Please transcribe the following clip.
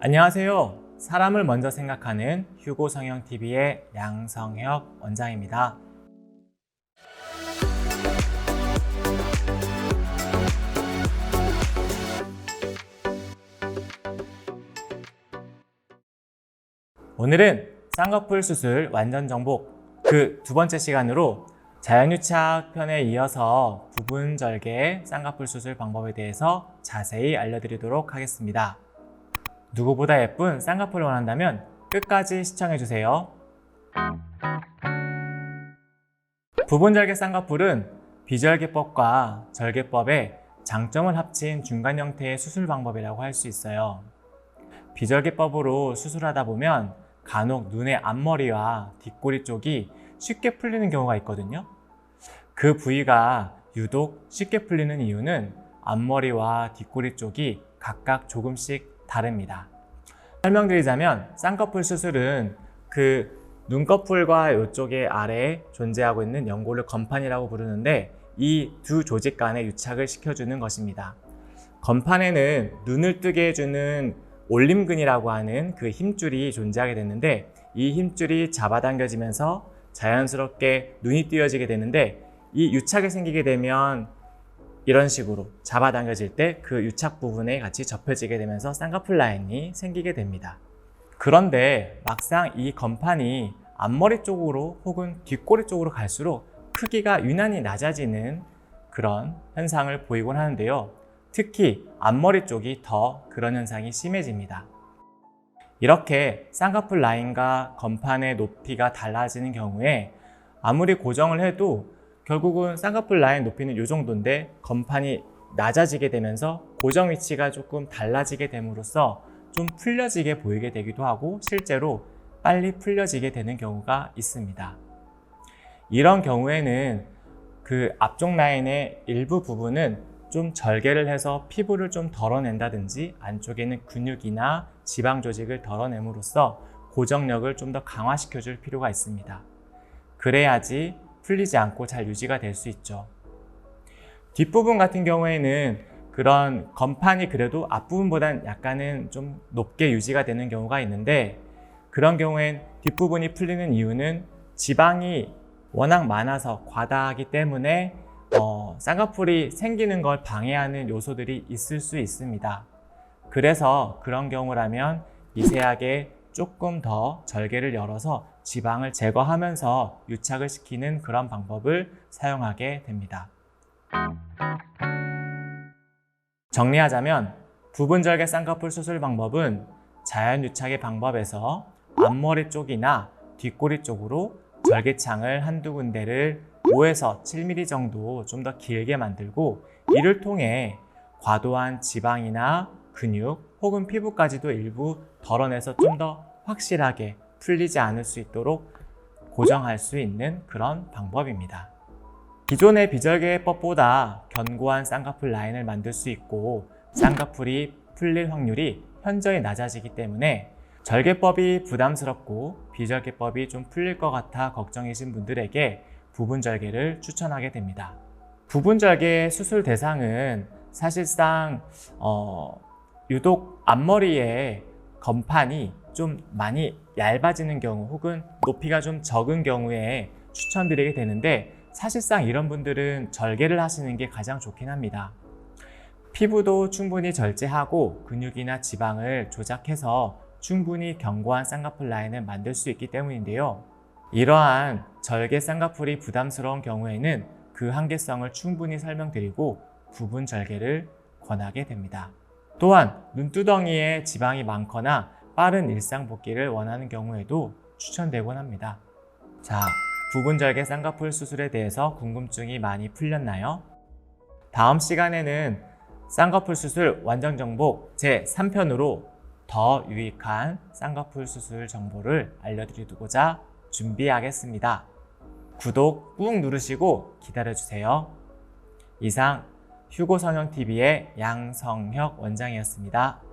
안녕하세요. 사람을 먼저 생각하는 휴고 성형 TV의 양성혁 원장입니다. 오늘은 쌍꺼풀 수술 완전 정복 그 두 번째 시간으로 자연유착 편에 이어서 부분 절개 쌍꺼풀 수술 방법에 대해서 자세히 알려드리도록 하겠습니다. 누구보다 예쁜 쌍꺼풀을 원한다면 끝까지 시청해주세요. 부분 절개 쌍꺼풀은 비절개법과 절개법의 장점을 합친 중간 형태의 수술 방법이라고 할 수 있어요. 비절개법으로 수술하다 보면 간혹 눈의 앞머리와 뒷꼬리 쪽이 쉽게 풀리는 경우가 있거든요. 그 부위가 유독 쉽게 풀리는 이유는 앞머리와 뒷꼬리 쪽이 각각 조금씩 다릅니다. 설명드리자면 쌍꺼풀 수술은 그 눈꺼풀과 이쪽의 아래에 존재하고 있는 연골을 건판이라고 부르는데 이 두 조직 간의 유착을 시켜주는 것입니다. 건판에는 눈을 뜨게 해주는 올림근이라고 하는 그 힘줄이 존재하게 되는데 이 힘줄이 잡아당겨지면서 자연스럽게 눈이 띄어지게 되는데 이 유착이 생기게 되면 이런 식으로 잡아당겨질 때 그 유착 부분에 같이 접혀지게 되면서 쌍꺼풀 라인이 생기게 됩니다. 그런데 막상 이 건판이 앞머리 쪽으로 혹은 뒷꼬리 쪽으로 갈수록 크기가 유난히 낮아지는 그런 현상을 보이곤 하는데요. 특히 앞머리 쪽이 더 그런 현상이 심해집니다. 이렇게 쌍꺼풀 라인과 건판의 높이가 달라지는 경우에 아무리 고정을 해도 결국은 쌍꺼풀 라인 높이는 이 정도인데 건판이 낮아지게 되면서 고정 위치가 조금 달라지게 됨으로써 좀 풀려지게 보이게 되기도 하고 실제로 빨리 풀려지게 되는 경우가 있습니다. 이런 경우에는 그 앞쪽 라인의 일부 부분은 좀 절개를 해서 피부를 좀 덜어낸다든지 안쪽에는 근육이나 지방 조직을 덜어냄으로써 고정력을 좀 더 강화시켜 줄 필요가 있습니다. 그래야지 풀리지 않고 잘 유지가 될 수 있죠. 뒷부분 같은 경우에는 그런 건판이 그래도 앞부분보단 약간은 좀 높게 유지가 되는 경우가 있는데 그런 경우엔 뒷부분이 풀리는 이유는 지방이 워낙 많아서 과다하기 때문에 어, 쌍꺼풀이 생기는 걸 방해하는 요소들이 있을 수 있습니다. 그래서 그런 경우라면 미세하게 조금 더 절개를 열어서 지방을 제거하면서 유착을 시키는 그런 방법을 사용하게 됩니다. 정리하자면 부분 절개 쌍꺼풀 수술 방법은 자연 유착의 방법에서 앞머리 쪽이나 뒷꼬리 쪽으로 절개창을 한두 군데를 5에서 7mm 정도 좀 더 길게 만들고 이를 통해 과도한 지방이나 근육 혹은 피부까지도 일부 덜어내서 좀 더 확실하게 풀리지 않을 수 있도록 고정할 수 있는 그런 방법입니다. 기존의 비절개법보다 견고한 쌍꺼풀 라인을 만들 수 있고 쌍꺼풀이 풀릴 확률이 현저히 낮아지기 때문에 절개법이 부담스럽고 비절개법이 좀 풀릴 것 같아 걱정이신 분들에게 부분 절개를 추천하게 됩니다. 부분 절개 수술 대상은 사실상 어, 유독 앞머리에 건판이 좀 많이 얇아지는 경우 혹은 높이가 좀 적은 경우에 추천드리게 되는데 사실상 이런 분들은 절개를 하시는 게 가장 좋긴 합니다. 피부도 충분히 절제하고 근육이나 지방을 조작해서 충분히 견고한 쌍꺼풀 라인을 만들 수 있기 때문인데요. 이러한 절개 쌍꺼풀이 부담스러운 경우에는 그 한계성을 충분히 설명드리고 부분 절개를 권하게 됩니다. 또한 눈두덩이에 지방이 많거나 빠른 일상 복귀를 원하는 경우에도 추천되곤 합니다. 자, 부분 절개 쌍꺼풀 수술에 대해서 궁금증이 많이 풀렸나요? 다음 시간에는 쌍꺼풀 수술 완전 정복 제 3편으로 더 유익한 쌍꺼풀 수술 정보를 알려드리고자 준비하겠습니다. 구독 꾹 누르시고 기다려주세요. 이상 휴고 성형 TV의 양성혁 원장이었습니다.